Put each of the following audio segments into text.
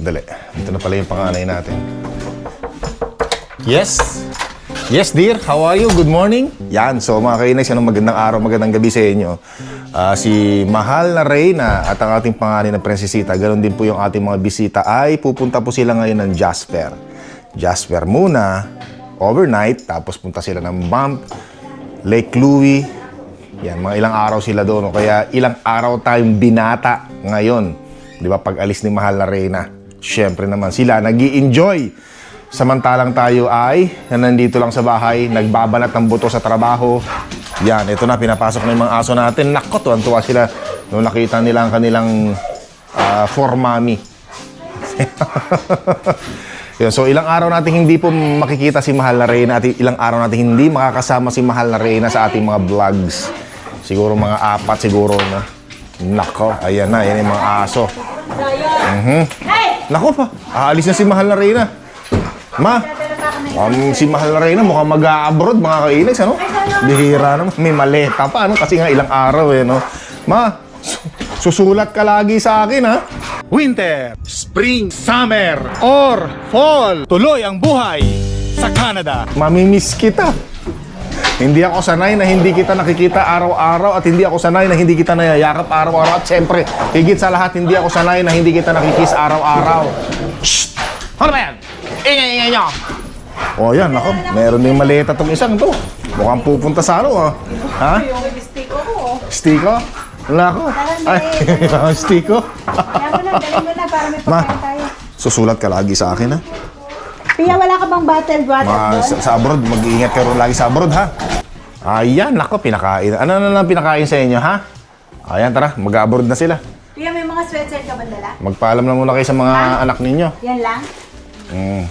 Dali. Ito na pala yung panganay natin. Yes! Yes, dear. How are you? Good morning. Yan. So, mga kainex, anong magandang araw, magandang gabi sa inyo. Ah, si Mahal na Reyna at ang ating panganay na Prinsesita, ganun din po yung ating mga bisita, ay pupunta po sila ngayon ng Jasper. Jasper muna, overnight, tapos punta sila ng Bump, Lake Louie. Yan, mga ilang araw sila doon. Kaya ilang araw tayong binata ngayon. Di ba? Pag alis ni Mahal na Reyna. Siyempre naman sila, nag enjoy Samantalang tayo ay na nandito lang sa bahay, nagbabanat ng buto sa trabaho. Yan, ito na, pinapasok na yung mga aso natin. Nako, tuwan-tuwa sila nung nakita nila ang kanilang ah, for mommy. Yun, so ilang araw natin hindi po makikita si Mahal na Reyna at ilang araw natin hindi makakasama si Mahal na Reyna sa ating mga vlogs. Siguro mga apat siguro na. Nako, ayan na, yan yung mga aso. Mhm. Nako pa, aalis na si Mahal na Reyna. Ma, um, si Mahal na Reyna mukhang mag-abroad mga kainis, ano? Bihira naman, may maleta pa, ano? Kasi nga ilang araw eh, no? Ma, su- susulat ka lagi sa akin, ha? Winter, Spring, Summer, or Fall. Tuloy ang buhay sa Canada. Mamimiss kita. Hindi ako sanay na hindi kita nakikita araw-araw at hindi ako sanay na hindi kita nayayakap araw-araw at siyempre, higit sa lahat, hindi ako sanay na hindi kita nakikiss araw-araw. Shh! Ano ba yan? Ingay-ingay nyo! O yan, ako, meron din maleta tong isang to. Mukhang pupunta sa ano, ah. Ha? Lipstick ko ko. Stiko? Wala ako. Ay, stiko. Kaya mo na, galing mo na para may Ma. pagkain tayo. Susulat ka lagi sa akin, ha? Pia, wala ka bang bottle water Mga doon? sa, sa abroad, mag-iingat ka rin lagi sa abroad, ha? Ayan, nako, pinakain. Ano na lang pinakain sa inyo, ha? Ayan, tara, mag-abroad na sila. Pia, may mga sweatshirt ka ba dala? Magpaalam lang muna kayo sa mga anak ninyo. Yan lang? Mm,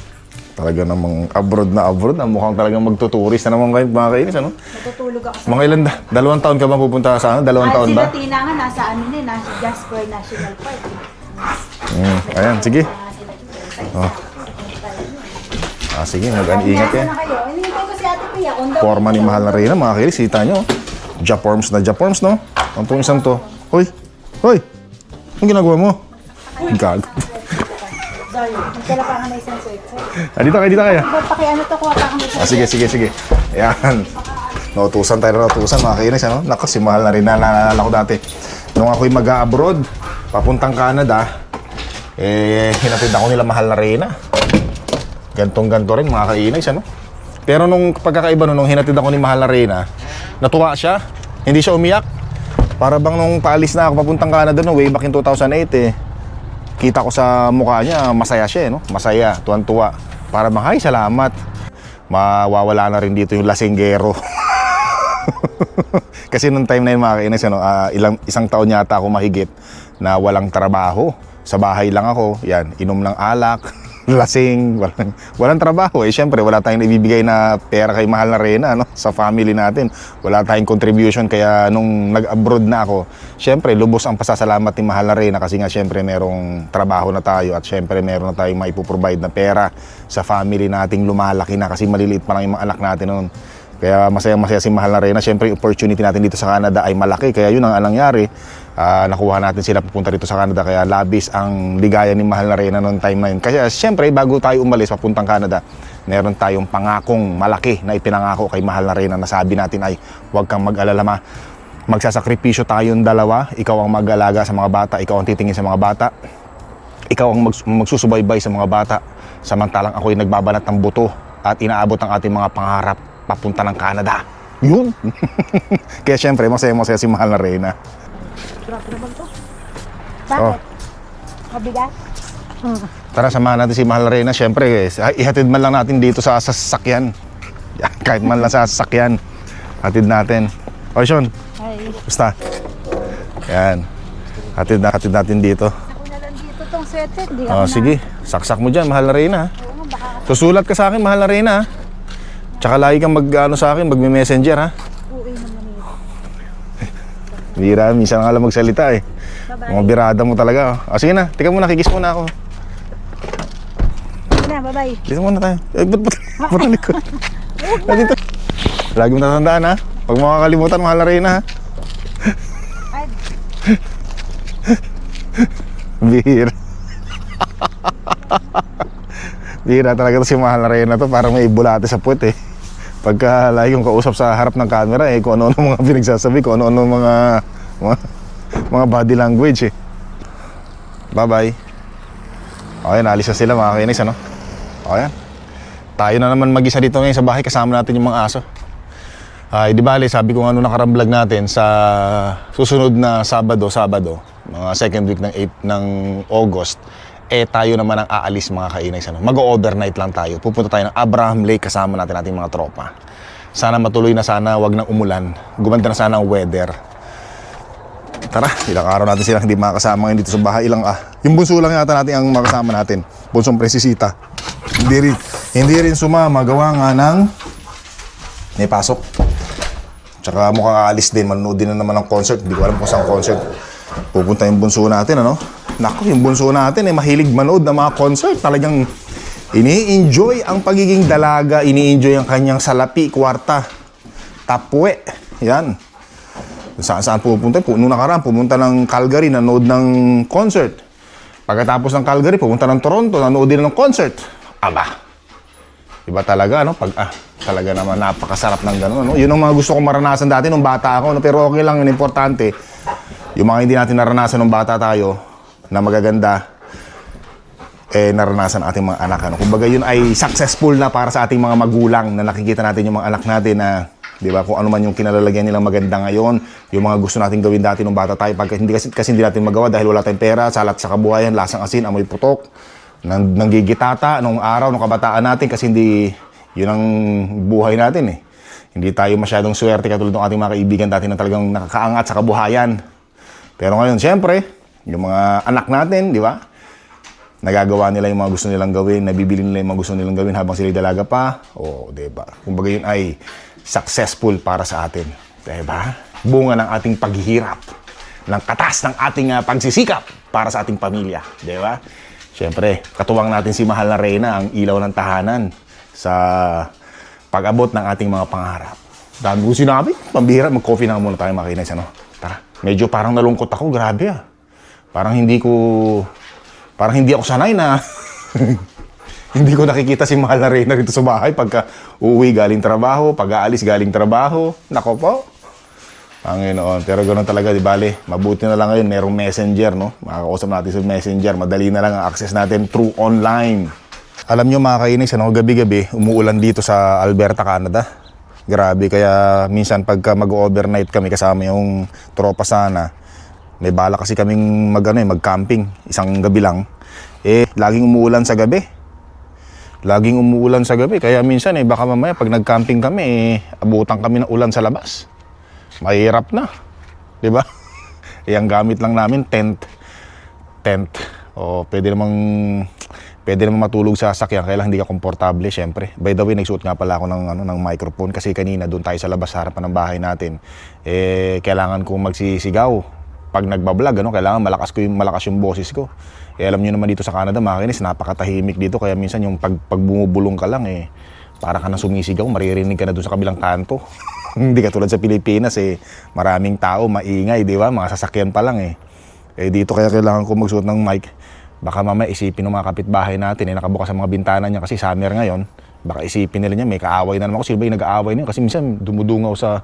talaga namang abroad na abroad. na mukhang talagang magtuturist na naman kayo, mga kainis, ano? Natutulog ako sa... Mga ilan, da- dalawang taon ka ba pupunta sa ano? Dalawang Ah, taon si ba? Latina nga, nasa ano na, eh, nasa Jasper National Park. Mm, ayan, sige. Ah, sila. Ah, sige, mag-ingat kayo? Inintay ko si Ate Pia. Kung daw Forma ni Mahal na Reyna, mga kainis, kita nyo. Japorms na Japorms, no? Ang isang to. Hoy! Hoy! Anong ginagawa mo? Gago. Sorry, magkala pa na isang sweatshirt. Ah, dito kayo, dito kayo. Pakiano to, kuha pa isang Ah, sige, sige, sige. Ayan. Nautusan tayo na nautusan, mga kainis, ano? Naku, si Mahal na rin na naalala ko dati. Nung ako'y mag-abroad, papuntang Canada, eh, hinatid ako nila Mahal na Reyna. Gantong-ganto rin, mga kainis, ano? Pero nung pagkakaiba nun, nung hinatid ako ni Mahal na Reyna, natuwa siya. Hindi siya umiyak. Para bang nung paalis na ako papuntang Canada no, way back in 2008 eh. Kita ko sa mukha niya, masaya siya, eh, no? Masaya, tuwan-tuwa. Para bang, ay, salamat. Mawawala na rin dito yung lasinggero. Kasi nung time na yun mga kainis, ano, ah, ilang, isang taon yata ako mahigit na walang trabaho. Sa bahay lang ako, yan, inom ng alak, lasing, walang, walang trabaho. Eh, syempre, wala tayong ibibigay na pera kay Mahal na Reyna, no? Sa family natin. Wala tayong contribution, kaya nung nag-abroad na ako, syempre, lubos ang pasasalamat ni Mahal na Reyna kasi nga, syempre, merong trabaho na tayo at syempre, meron na tayong maipoprovide na pera sa family nating lumalaki na kasi maliliit pa lang yung mga anak natin noon. Kaya masaya-masaya si Mahal na Reyna. Siyempre, opportunity natin dito sa Canada ay malaki. Kaya yun ang nangyari. Ah, nakuha natin sila pupunta dito sa Canada. Kaya labis ang ligaya ni Mahal na Reyna noong time na yun. Kaya siyempre, bago tayo umalis papuntang Canada, meron tayong pangakong malaki na ipinangako kay Mahal na Reyna na sabi natin ay huwag kang mag-alala ma. Magsasakripisyo tayong dalawa. Ikaw ang mag-alaga sa mga bata. Ikaw ang titingin sa mga bata. Ikaw ang mag- magsusubaybay sa mga bata. Samantalang ako'y nagbabanat ng buto at inaabot ang ating mga pangarap papunta ng Canada. Yun! Kaya syempre, masaya-masaya si Mahal na Reyna. Bakit? Oh. Mabigat? Tara, samahan natin si Mahal na Reyna. Syempre, eh, ihatid man lang natin dito sa sasakyan. Yan, kahit man lang sa sasakyan. Hatid natin. O, Sean, Ay, basta. Yan. Hatid, na, hatid natin dito. ako na lang dito tong sweatshirt. Di O, ako sige. Saksak mo dyan, Mahal na Reyna. oo, baka Susulat ka sa akin, Mahal na Reyna. Tsaka lagi kang mag, ano, sa akin, magme-messenger, ha? Bira, minsan nga lang magsalita eh. Mga birada mo talaga. oh. O sige na, tika muna, kikis muna ako. Na, bye-bye. Dito muna tayo. Eh, ba't, ba't, ba't ang likod? Ah, dito. Lagi mo tatandaan ha. Pag makakalimutan, mahal na rin ha. Ay, Bihira. Bihira talaga to si Mahal na Reyna to. Parang may bulate sa puwet eh. Pagka lagi kong kausap sa harap ng camera eh, kung ano-ano mga pinagsasabi, kung ano-ano mga, mga, mga body language eh. Bye-bye. Okay, naalis na sila mga kainis, ano? Okay. Tayo na naman mag-isa dito ngayon sa bahay, kasama natin yung mga aso. Ay, di bale, sabi ko nga nung nakarang natin sa susunod na Sabado, Sabado, mga second week ng 8 ng August, eh tayo naman ang aalis mga kainay. Ano? Mag-overnight lang tayo. Pupunta tayo ng Abraham Lake kasama natin ating mga tropa. Sana matuloy na sana, wag nang umulan. Gumanda na sana ang weather. Tara, ilang araw natin silang hindi makakasama ngayon dito sa bahay. Ilang, ah, yung bunso lang yata natin ang makasama natin. Bunsong presisita. Hindi rin, hindi rin sumama. Gawa nga ng may pasok. Tsaka mukhang aalis din, manonood din na naman ng concert. Hindi ko alam kung saan concert. Pupunta yung bunso natin, ano? Naku, yung bunso natin, eh, mahilig manood ng mga concert. Talagang ini-enjoy ang pagiging dalaga, ini-enjoy ang kanyang salapi, kwarta, tapwe. Yan. Saan saan pupunta? Pu- Nung nakaraan, pumunta ng Calgary, nanood ng concert. Pagkatapos ng Calgary, pumunta ng Toronto, nanood din ng concert. Aba, Iba talaga, no? Pag, ah, talaga naman napakasarap ng gano'n, no? Yun ang mga gusto kong maranasan dati nung bata ako, no? Pero okay lang, yun importante. Yung mga hindi natin naranasan nung bata tayo, na magaganda, eh, naranasan ating mga anak, ano? Kumbaga, yun ay successful na para sa ating mga magulang na nakikita natin yung mga anak natin na, di ba, kung ano man yung kinalalagyan nilang maganda ngayon, yung mga gusto natin gawin dati nung bata tayo, pag hindi kasi, kasi hindi natin magawa dahil wala tayong pera, salat sa kabuhayan, lasang asin, amoy putok, nang, nanggigitata nung araw, nung kabataan natin kasi hindi, yun ang buhay natin eh. Hindi tayo masyadong swerte katulad ng ating mga kaibigan dati na talagang nakakaangat sa kabuhayan. Pero ngayon, siyempre, yung mga anak natin, di ba? Nagagawa nila yung mga gusto nilang gawin, nabibili nila yung mga gusto nilang gawin habang sila dalaga pa. O, di ba? Kumbaga yun ay successful para sa atin. Di ba? Bunga ng ating paghihirap, ng katas ng ating ah, pagsisikap para sa ating pamilya. Di ba? Siyempre, katuwang natin si Mahal na Reyna, ang ilaw ng tahanan sa pag-abot ng ating mga pangarap. Dami ko sinabi, pambihira, mag-coffee na muna tayo makinis, ano? Tara, medyo parang nalungkot ako, grabe ah. Parang hindi ko, parang hindi ako sanay na hindi ko nakikita si Mahal na Reyna rito sa bahay pagka uuwi galing trabaho, pag aalis galing trabaho. Nako po, Panginoon. Pero ganoon talaga, di bale. Mabuti na lang ngayon, merong messenger, no? Makakausap natin sa messenger. Madali na lang ang access natin through online. Alam nyo mga kainis, ano, gabi-gabi, umuulan dito sa Alberta, Canada. Grabe, kaya minsan pagka mag-overnight kami kasama yung tropa sana, may bala kasi kaming mag, ano, eh, mag-camping, isang gabi lang. Eh, laging umuulan sa gabi. Laging umuulan sa gabi, kaya minsan eh, baka mamaya pag nag-camping kami, eh, abutan kami ng ulan sa labas mahirap na. ba? eh, ang gamit lang namin tent. Tent. O pwede namang pwede namang matulog sa sasakyan kaya lang hindi ka komportable syempre. By the way, nagsuot nga pala ako ng ano ng microphone kasi kanina doon tayo sa labas sa harapan ng bahay natin. Eh kailangan kong magsisigaw. Pag nagbablog, ano, kailangan malakas ko yung malakas yung boses ko. Eh alam niyo naman dito sa Canada, mga kinis, napakatahimik dito kaya minsan yung pag, pag bumubulong ka lang eh para ka na sumisigaw, maririnig ka na doon sa kabilang kanto. Hindi katulad sa Pilipinas eh, maraming tao, maingay, di ba? Mga sasakyan pa lang eh. Eh dito kaya kailangan ko magsuot ng mic. Baka mamaya isipin ng mga kapitbahay natin eh, nakabukas sa mga bintana niya kasi summer ngayon. Baka isipin nila niya, may kaaway na naman ako. Sino ba yung nag-aaway niya? Kasi minsan dumudungaw sa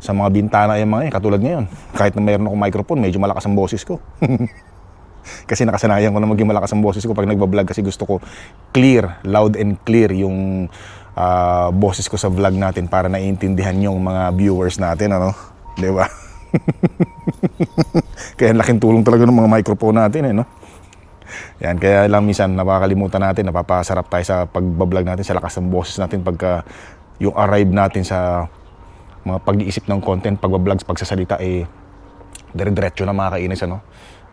sa mga bintana yung mga yan, katulad ngayon. Kahit na mayroon akong microphone, medyo malakas ang boses ko. kasi nakasanayan ko na maging malakas ang boses ko pag nagbablog kasi gusto ko clear, loud and clear yung ah, boses ko sa vlog natin para naiintindihan yung mga viewers natin, ano? Ba? kaya ang laking tulong talaga ng mga microphone natin, eh, no? Yan, kaya lang minsan napakalimutan natin, napapasarap tayo sa pagbablog natin, sa lakas ng boses natin pagka yung arrive natin sa mga pag-iisip ng content, pagbablog, pagsasalita, eh, dire-diretso na mga kainis, ano?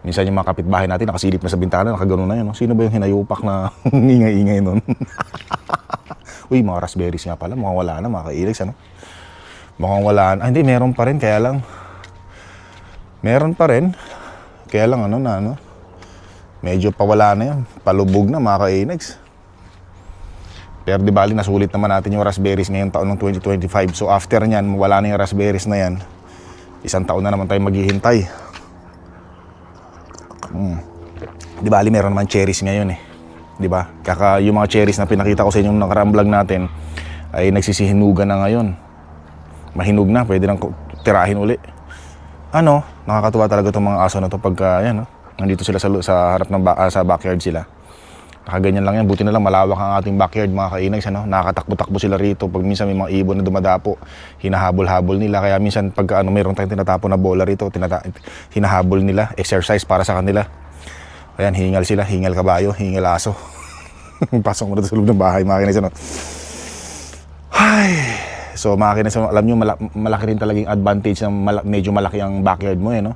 Minsan yung mga kapitbahay natin, nakasilip na sa bintana, nakagano na yun. No? Sino ba yung hinayupak na ingay-ingay nun? Uy, mga raspberries nga pala, mukhang wala na, mga kainis, ano? Mukhang wala na. Ah, hindi, meron pa rin, kaya lang, meron pa rin. Kaya lang, ano na, ano? Medyo pawala na yan. Palubog na, mga kainags. Pero di bali, nasulit naman natin yung raspberries ngayong taon ng 2025. So after nyan, wala na yung raspberries na yan. Isang taon na naman tayo maghihintay. Mm. Di ba, Ali, meron naman cherries ngayon eh. Di ba? Kaka yung mga cherries na pinakita ko sa inyo nung nakaraang vlog natin ay nagsisihinugan na ngayon. Mahinog na, pwede nang tirahin uli. Ano, nakakatuwa talaga itong mga aso na to pagka, yan, no? nandito sila sa, sa harap ng ba- ah, sa backyard sila. Nakaganyan lang yan, buti na lang malawak ang ating backyard mga kainags, ano? Nakakatakbo-takbo sila rito pag minsan may mga ibon na dumadapo, hinahabol-habol nila. Kaya minsan pag ano, mayroon tayong tinatapon na bola rito, tinata- hinahabol nila, exercise para sa kanila. Ayan, hingal sila, hingal kabayo, hingal aso. Pasok mo na sa loob ng bahay, mga kinis, ano? Ay, so mga ano, alam nyo, mala- malaki rin talagang advantage ng mala- medyo malaki ang backyard mo, eh, no?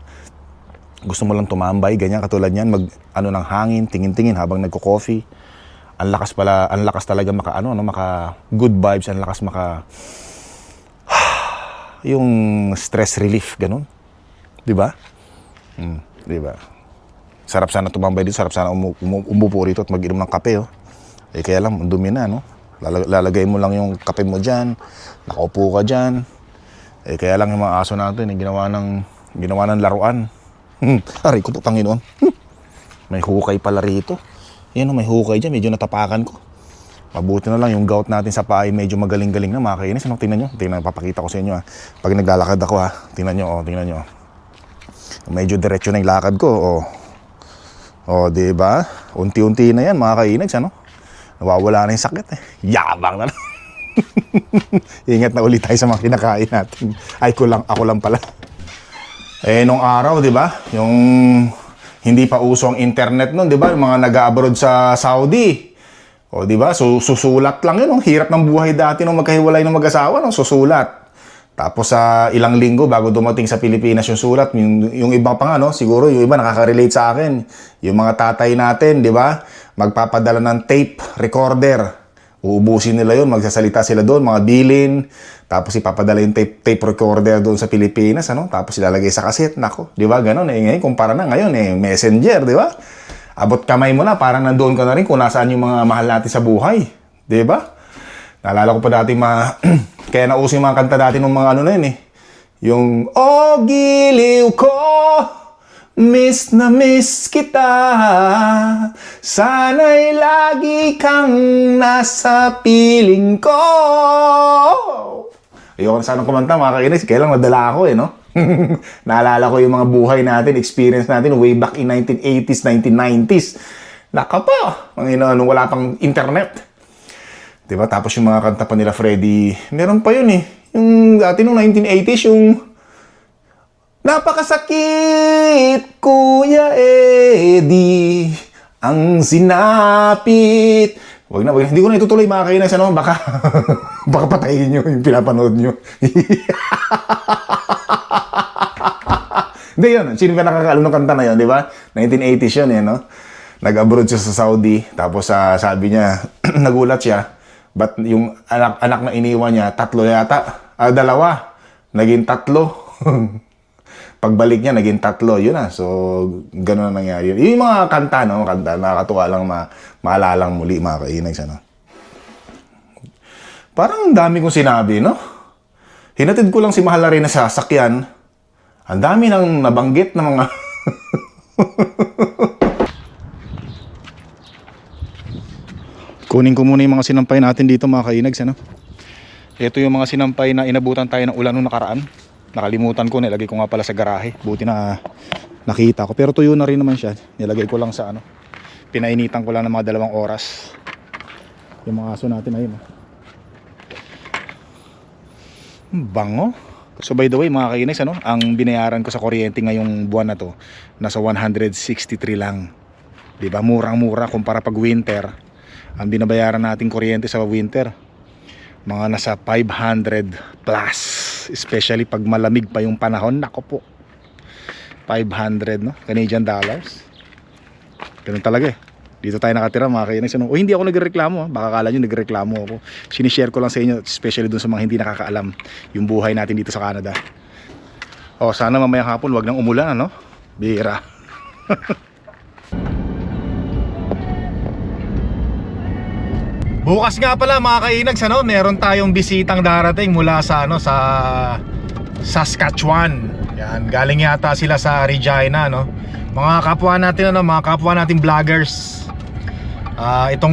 Gusto mo lang tumambay, ganyan, katulad yan, mag, ano ng hangin, tingin-tingin habang nagko-coffee. Ang lakas pala, ang lakas talaga maka, ano, no, maka, good vibes, ang lakas maka, yung stress relief, ganun. Di ba? Hmm, di ba? Sarap sana tumambay dito, sarap sana umu- umu- umupo rito at mag-inom ng kape, oh. Eh kaya lang, ang dumi na, no? Lalag- Lalagay mo lang yung kape mo dyan, nakaupo ka dyan. Eh kaya lang yung mga aso natin, eh, ginawa ng, ginawa ng laruan. Hmm, aray ko po, Panginoon. Hmm, may hukay pala rito. Yan, oh, may hukay dyan, medyo natapakan ko. Mabuti na lang yung gout natin sa paa medyo magaling-galing na mga kainis. Ano, tingnan nyo, tingnan, papakita ko sa inyo ha. Pag naglalakad ako ha, tingnan nyo, oh, tingnan nyo. Medyo diretso na yung lakad ko, oh. O, di ba? Unti-unti na yan, mga kainags, ano? Nawawala na yung sakit, eh. Yabang na lang. Ingat na ulit tayo sa mga kinakain natin. Ay, ko lang, ako lang pala. Eh, nung araw, di ba? Yung hindi pa uso ang internet nun, di ba? Yung mga nag-abroad sa Saudi. O, di ba? So, susulat lang yun. Ang hirap ng buhay dati nung magkahiwalay ng mag-asawa, no? Susulat. Tapos sa ilang linggo bago dumating sa Pilipinas yung sulat, yung, yung iba pa nga, no? siguro yung iba nakaka-relate sa akin. Yung mga tatay natin, di ba? Magpapadala ng tape recorder. Uubusin nila yun, magsasalita sila doon, mga bilin. Tapos ipapadala yung tape, tape recorder doon sa Pilipinas, ano? Tapos ilalagay sa kaset, nako. Di ba? Ganon. Eh, ngayon, kumpara na ngayon, eh, messenger, di ba? Abot kamay mo na, parang nandoon ka na rin kung nasaan yung mga mahal natin sa buhay. Di ba? Naalala ko pa dati mga... Kaya nauso yung mga kanta dati ng mga ano na yun eh. Yung, Oh, giliw ko, miss na miss kita. Sana'y lagi kang nasa piling ko. Ayoko na sanang kumanta mga kainis. Kaya lang nadala ako eh, no? Naalala ko yung mga buhay natin, experience natin way back in 1980s, 1990s. Naka pa, ang ina, nung wala pang internet. Diba? Tapos yung mga kanta pa nila Freddy, meron pa yun eh. Yung dati nung 1980s, yung Napakasakit, Kuya Eddie, ang sinapit. Wag na, wag na. Hindi ko na itutuloy mga kainas, ano? Baka, baka patayin nyo yung pinapanood nyo. Hindi yun. Sino ka nakakaalam ng kanta na yun, di ba? 1980s yun eh, no? Nag-abroad siya sa Saudi. Tapos ah, sabi niya, nagulat siya. But yung anak, anak na iniwan niya, tatlo yata. Ah, dalawa. Naging tatlo. Pagbalik niya, naging tatlo. Yun na. So, gano'n na nangyari. Yung mga kanta, no? Kanta, nakakatuwa lang ma maalalang muli, mga kainags, ano? Parang ang dami kong sinabi, no? Hinatid ko lang si Mahal na rin na sasakyan. Ang dami nang nabanggit na mga... Kunin ko muna yung mga sinampay natin dito mga kainags, ano? Ito yung mga sinampay na inabutan tayo ng ulan nung nakaraan. Nakalimutan ko, nilagay ko nga pala sa garahe. Buti na nakita ko. Pero tuyo na rin naman siya. Nilagay ko lang sa ano. Pinainitan ko lang ng mga dalawang oras. Yung mga aso natin ayun. oh. Hmm, Bango. So by the way mga kainis, ano, ang binayaran ko sa kuryente ngayong buwan na to, nasa 163 lang. 'Di ba? Murang-mura kumpara pag winter. Ang binabayaran nating kuryente sa winter, mga nasa 500 plus. Especially pag malamig pa yung panahon, nako po. 500 no? Canadian dollars. Ganun talaga eh. Dito tayo nakatira mga kainis. Ano? O hindi ako nagreklamo. ha. Baka kala nyo nagreklamo ako. Sinishare ko lang sa inyo, especially dun sa mga hindi nakakaalam yung buhay natin dito sa Canada. O sana mamayang hapon wag nang umulan ano? Bira. Bukas nga pala mga kainags ano, meron tayong bisitang darating mula sa ano sa Saskatchewan. Yan, galing yata sila sa Regina no. Mga kapwa natin ano, mga kapwa natin vloggers. Ah, itong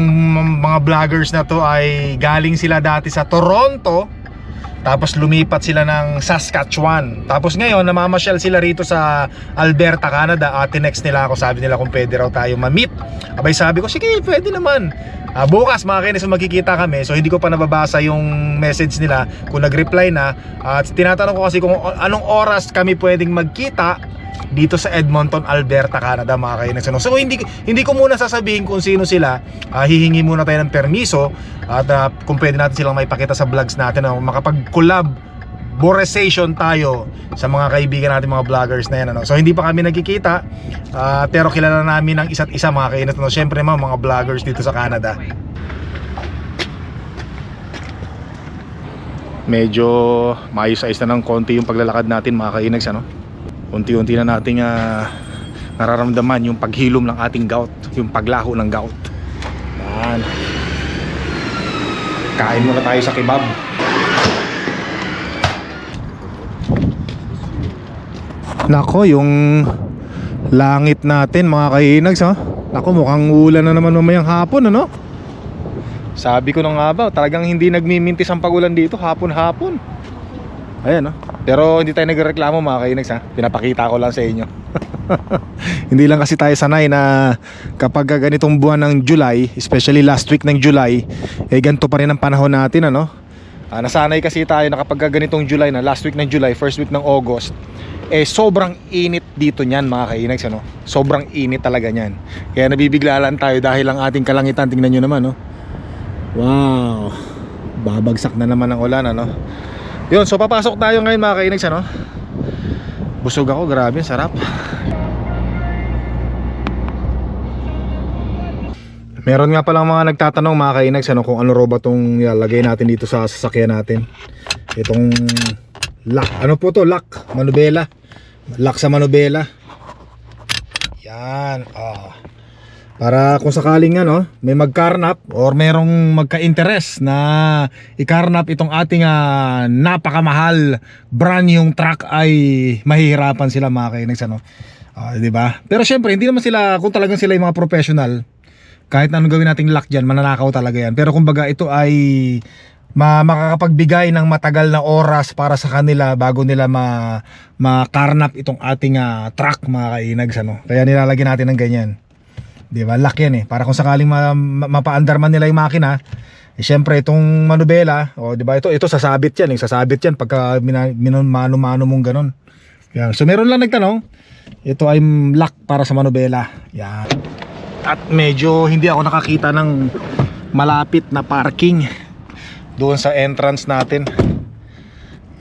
mga vloggers na to ay galing sila dati sa Toronto. Tapos lumipat sila ng Saskatchewan. Tapos ngayon namamasyal sila rito sa Alberta, Canada. At next nila ako, sabi nila kung pwede raw tayo ma-meet. Abay sabi ko, sige, pwede naman. Ah, bukas mga kinis magkikita kami. So hindi ko pa nababasa yung message nila kung nag-reply na. At tinatanong ko kasi kung anong oras kami pwedeng magkita dito sa Edmonton, Alberta, Canada mga. Ano? So hindi hindi ko muna sasabihin kung sino sila. Ah, hihingi muna tayo ng permiso at ah, kung pwede natin silang maipakita sa vlogs natin na makapag-collab Boresation tayo sa mga kaibigan natin mga vloggers na yan ano. So hindi pa kami nagkikita ah, pero kilala namin ng isa't isa mga kainis ano. Syempre mga, mga vloggers dito sa Canada. Medyo maayos-ayos na ng konti yung paglalakad natin mga kainags ano. Unti-unti na nating ah, nararamdaman yung paghilom ng ating gout, yung paglaho ng gout. Yan. Kain muna tayo sa kebab. Nako, yung langit natin mga kainags ha. Nako, mukhang ulan na naman mamayang hapon ano. Sabi ko na nga ba, talagang hindi nagmimintis ang pagulan dito hapon-hapon. Ayan no. Pero hindi tayo nagreklamo mga kainags ha. Pinapakita ko lang sa inyo. hindi lang kasi tayo sanay na kapag ganitong buwan ng July, especially last week ng July, eh ganito pa rin ang panahon natin ano. Ah, nasanay kasi tayo na kapag ganitong July na last week ng July, first week ng August, eh sobrang init dito niyan mga kainags ano. Sobrang init talaga niyan. Kaya nabibigla lang tayo dahil ang ating kalangitan tingnan niyo naman no. Wow. Babagsak na naman ang ulan ano. Yun, so papasok tayo ngayon mga kainags ano. Busog ako, grabe, sarap. Meron nga palang mga nagtatanong mga kainags ano, kung ano raw ba itong ilalagay natin dito sa sasakyan natin. Itong lock. Ano po to? Lock. Manubela. Lock sa manubela. Yan. Ah. Para kung sakaling ano, may magkarnap or merong magka-interest na ikarnap itong ating ah, napakamahal brand yung truck ay mahihirapan sila mga kainags ano. Ah, 'di ba? Pero syempre hindi naman sila kung talagang sila yung mga professional kahit anong gawin nating lock dyan, mananakaw talaga yan. Pero kumbaga ito ay ma makakapagbigay ng matagal na oras para sa kanila bago nila ma makarnap itong ating ah, truck mga kainags ano. Kaya nilalagyan natin ng ganyan. 'Di ba? Lock yan eh. Para kung sakaling ma, ma, mapaandar man nila yung makina, eh, syempre itong manubela, o 'di ba? Ito ito sasabit yan, eh. sasabit yan pagka mina- minon- mano-mano mong ganun. Yan. So meron lang nagtanong, ito ay lock para sa manubela. Yan. At medyo hindi ako nakakita ng malapit na parking doon sa entrance natin.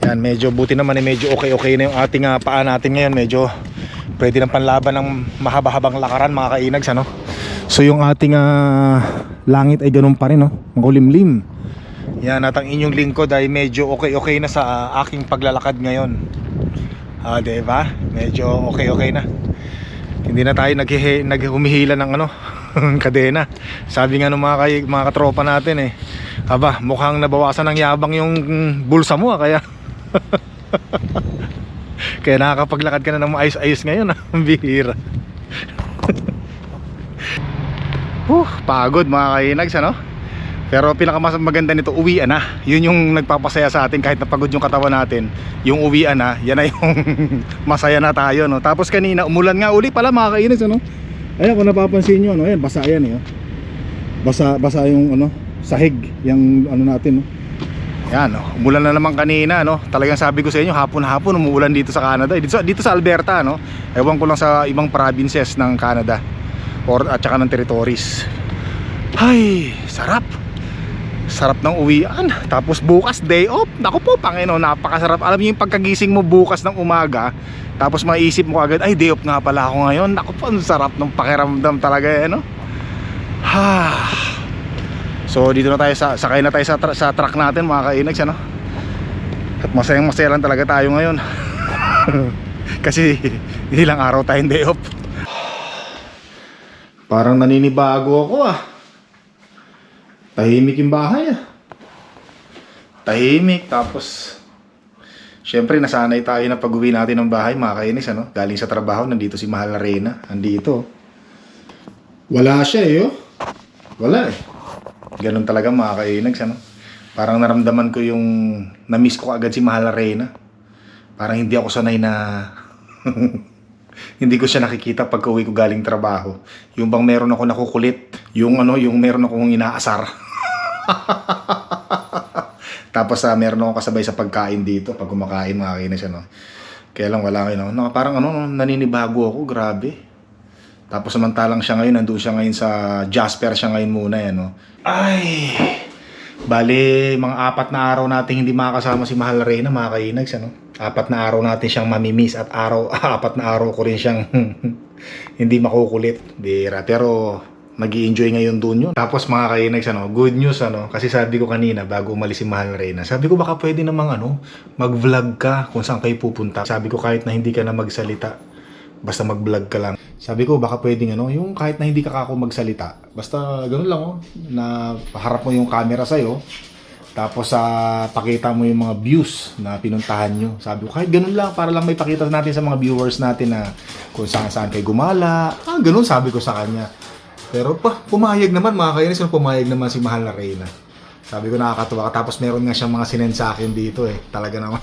Yan, medyo buti naman eh, medyo okay-okay na yung ating ah, paa natin ngayon. Medyo pwede ng panlaban ng mahaba-habang lakaran mga kainags ano. So yung ating ah, langit ay ganun pa rin no, makulimlim. Yan at ang inyong lingkod ay medyo okay-okay na sa ah, aking paglalakad ngayon. Ah, 'di ba? Medyo okay-okay na. Hindi na tayo naghihi, naghumihila ng ano, kadena. Sabi nga ng mga kay, mga katropa natin eh. Aba, mukhang nabawasan ng yabang yung bulsa mo ah, kaya kaya nakakapaglakad ka na ng maayos-ayos ngayon ah. Ang bihira. Huh, pagod mga kainags ano? Pero pinakamas maganda nito, uwian na. Yun yung nagpapasaya sa atin kahit napagod yung katawan natin. Yung uwian na, yan na yung masaya na tayo. No? Tapos kanina, umulan nga uli pala mga kainis. Ano? Ayan, kung napapansin nyo, ano? Ayan, basa yan eh. oh. Basa, basa yung ano, sahig, yung ano natin. No? Yan, no? umulan na naman kanina. No? Talagang sabi ko sa inyo, hapon-hapon umuulan dito sa Canada. eh. Dito sa, dito sa Alberta, no? ewan ko lang sa ibang provinces ng Canada or at saka ng territories. Ay, sarap. Sarap ng uwian. Tapos bukas day off. Naku po, Panginoon, napakasarap. Alam niyo yung pagkagising mo bukas ng umaga, tapos maisip mo agad, ay day off nga pala ako ngayon. Naku po, sarap ng pakiramdam talaga eh, no? Ha. So dito na tayo sa sakay na tayo sa, tra- sa truck natin mga kainags ano. At masayang masaya lang talaga tayo ngayon. Kasi ilang araw tayong day off. Parang naninibago ako ah. Tahimik yung bahay ah. Tahimik tapos Siyempre, nasanay tayo na pag-uwi natin ng bahay, mga kainis, ano? Galing sa trabaho, nandito si Mahal na Reyna. Nandito. Wala siya eh, oh. Wala eh. Ganun talaga mga kainags, ano? Parang naramdaman ko yung na-miss ko agad si Mahal na Reyna. Parang hindi ako sanay na hindi ko siya nakikita pag uwi ko galing trabaho. Yung bang meron ako nakukulit, yung ano, yung meron akong inaasar. Tapos ah, meron ako kasabay sa pagkain dito, pag kumakain mga kainis, ano. Kaya lang wala kayo, no? Parang ano, naninibago ako, grabe. Tapos samantalang siya ngayon, nandun siya ngayon sa Jasper siya ngayon muna, yan, no? Ay! Bali, mga apat na araw natin hindi makakasama si Mahal Reyna, mga kainags, ano? Apat na araw natin siyang mamimiss at araw, apat na araw ko rin siyang hindi makukulit. Bira. Pero, nag enjoy ngayon doon yun. Tapos mga kainags, ano, good news, ano, kasi sabi ko kanina, bago umalis si Mahal Reyna, sabi ko baka pwede namang, ano, mag-vlog ka kung saan kayo pupunta. Sabi ko kahit na hindi ka na magsalita, basta mag-vlog ka lang. Sabi ko baka pwedeng ano, yung kahit na hindi ka kako magsalita, basta ganun lang oh, na paharap mo yung camera sa'yo, tapos sa pakita mo yung mga views na pinuntahan nyo. Sabi ko kahit ganun lang, para lang may pakita natin sa mga viewers natin na kung saan saan kayo gumala. Ah, ganun sabi ko sa kanya. Pero pa, pumayag naman mga kainis, pumayag naman si Mahal na Reyna. Sabi ko nakakatuwa ka. Tapos meron nga siyang mga sinend sa akin dito eh. Talaga naman.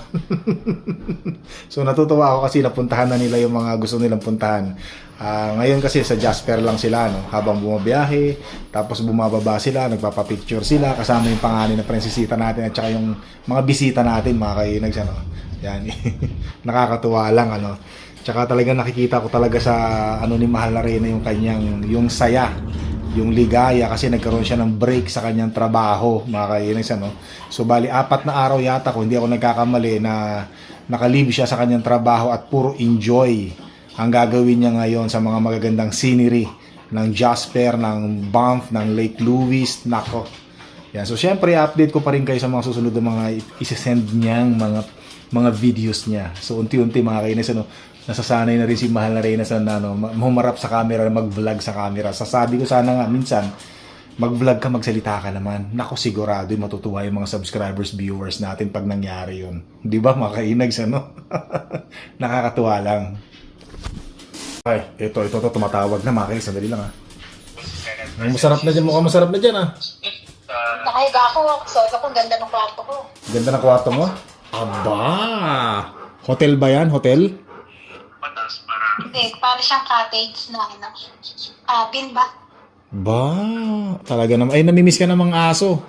so natutuwa ako kasi napuntahan na nila yung mga gusto nilang puntahan. Ah, ngayon kasi sa Jasper lang sila no, habang bumabiyahe, tapos bumababa sila, nagpapapicture sila kasama yung pangalan na prinsesita natin at saka yung mga bisita natin mga kainags ano. Yan. Nakakatuwa lang ano. Tsaka talaga nakikita ko talaga sa ano ni Mahal na Reyna yung kanyang yung saya yung ligaya kasi nagkaroon siya ng break sa kanyang trabaho mga kainis ano so bali apat na araw yata kung hindi ako nagkakamali na nakalib siya sa kanyang trabaho at puro enjoy ang gagawin niya ngayon sa mga magagandang scenery ng Jasper, ng Banff, ng Lake Louise, nako. Yan. So, syempre, update ko pa rin kayo sa mga susunod na mga isesend niyang mga mga videos niya. So, unti-unti mga kainis, ano, nasasanay na rin si Mahal na Reyna sa ano, ma- humarap sa camera, mag-vlog sa camera. Sasabi ko sana nga, minsan, mag-vlog ka, magsalita ka naman. Nako, sigurado yung matutuwa yung mga subscribers, viewers natin pag nangyari yun. Di ba, mga kainags, ano? Nakakatuwa lang. Ay, ito, ito, ito, tumatawag na, mga kainis. Sandali lang, ha. Ay, masarap na dyan, mukhang masarap na dyan, ha. Nakahiga ako. So, ako ganda ng kwarto ko. Ganda ng kwarto mo. Aba! Hotel ba yan? Hotel? Hindi, para siyang cottage na ano. Ah, bin ba? Ba, talaga naman. Ay, namimiss ka ng mga aso.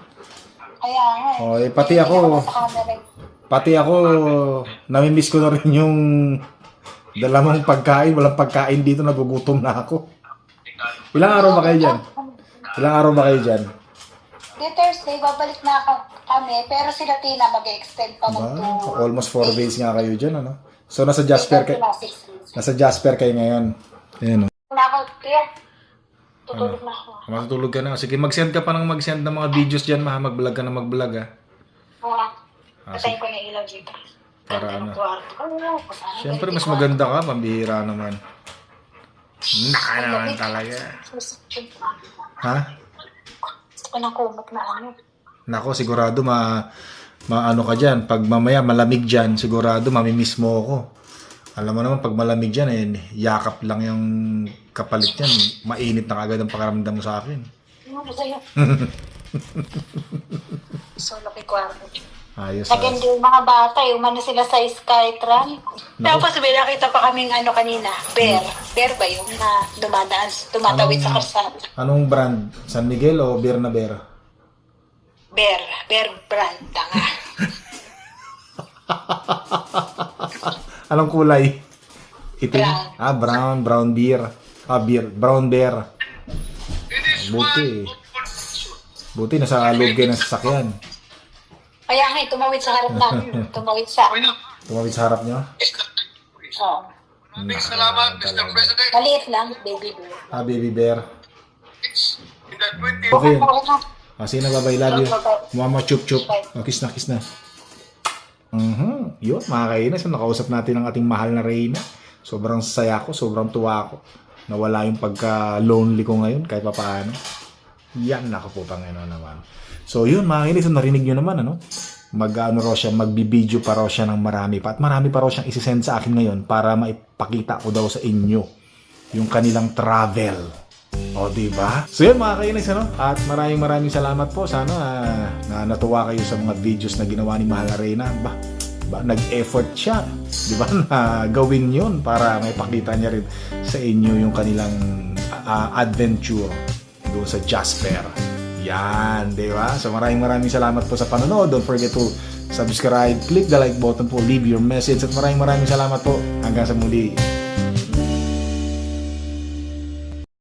Kaya nga. eh. Oh, eh, pati ako. Sa camera. Pati ako, namimiss ko na rin yung dalamang pagkain. Walang pagkain dito, nagugutom na ako. Ilang araw ba kayo dyan? Ilang araw ba kayo dyan? Di Thursday, babalik na ako kami. Pero sila Tina mag-extend pa Ba, to. almost 4 days nga kayo dyan, ano? So, nasa Jasper days. Nasa Jasper kayo ngayon. Ayan, oh. Na ako, kaya. Tutulog na ako. Matutulog ka na. Sige, mag-send ka pa ng mag-send ng mga videos dyan, ma. Mag-vlog ka na mag-vlog, ha. Oo. Ah, Patayin ko na ilaw dito. Para ano? Siyempre, mas maganda ka. Pambihira naman. Naka naman talaga. Ha? Gusto ko ng kumot na ano. Nako, sigurado ma maano ka dyan. Pag mamaya malamig dyan, sigurado mamimiss mo ako. Alam mo naman, pag malamig dyan, eh, yakap lang yung kapalit yan. Mainit na agad ang pakaramdam mo sa akin. Ano ba sa'yo? so, laki kwarto. Ayos. Naganda ayos. yung mga bata, yung umano sila sa Skytran. Tapos may nakita pa kaming ano kanina, bear. Bear ba yung na dumadaan, tumatawid sa kalsada? Anong brand? San Miguel o Bernaber? Bear, bear brand, tanga. Anong kulay? Itim? Brown. Ah, brown. Brown beer. Ah, beer. Brown bear. Buti. Buti, nasa loob kayo ng sasakyan. Kaya nga, eh, tumawid sa harap namin. Tumawid sa. Tumawid sa harap nyo? Oo. Salamat, Mr. President. Maliit lang, baby bear. Ah, baby bear. In that 20 Okay. Okay. Ah, sige na, bye-bye. Love you. Mama, chup chup. Oh, kiss na, kiss na. Mhm. Yun, mga kainis. So, nakausap natin ang ating mahal na Reyna. Sobrang saya ko, sobrang tuwa ko. Nawala yung pagka-lonely ko ngayon, kahit pa paano. Yan, nako po, Panginoon naman. So, yun, mga kainis. So, narinig nyo naman, ano? mag ano raw siya, magbibideo pa raw siya ng marami pa. At marami pa raw siyang isisend sa akin ngayon para maipakita ko daw sa inyo yung kanilang travel. O, di ba? So yun mga kainis, ano? At maraming maraming salamat po. Sana ah, na natuwa kayo sa mga videos na ginawa ni Mahal Arena. Ba, ba nag-effort siya, di ba, na gawin yun para may pakita niya rin sa inyo yung kanilang ah, adventure doon sa Jasper. Yan, di ba? So maraming maraming salamat po sa panonood. Don't forget to subscribe, click the like button po, leave your message at maraming maraming salamat po. Hanggang sa muli.